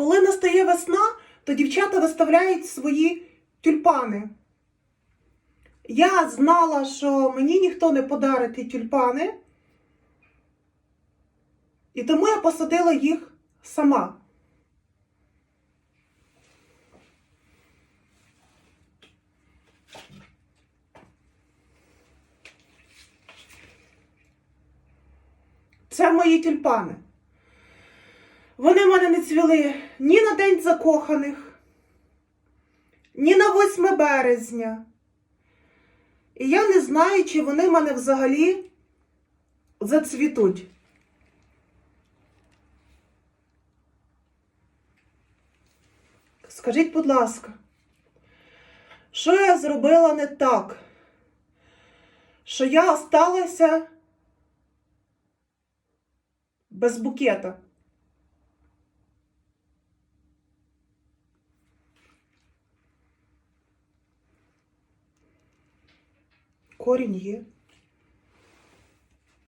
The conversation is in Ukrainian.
коли настає весна, то дівчата виставляють свої тюльпани. Я знала, що мені ніхто не подарить ті тюльпани, і тому я посадила їх сама. Це мої тюльпани. Вони в мене не цвіли ні на День закоханих, ні на 8 березня. І я не знаю, чи вони в мене взагалі зацвітуть. Скажіть, будь ласка, що я зробила не так? Що я осталася без букета? Корінь є.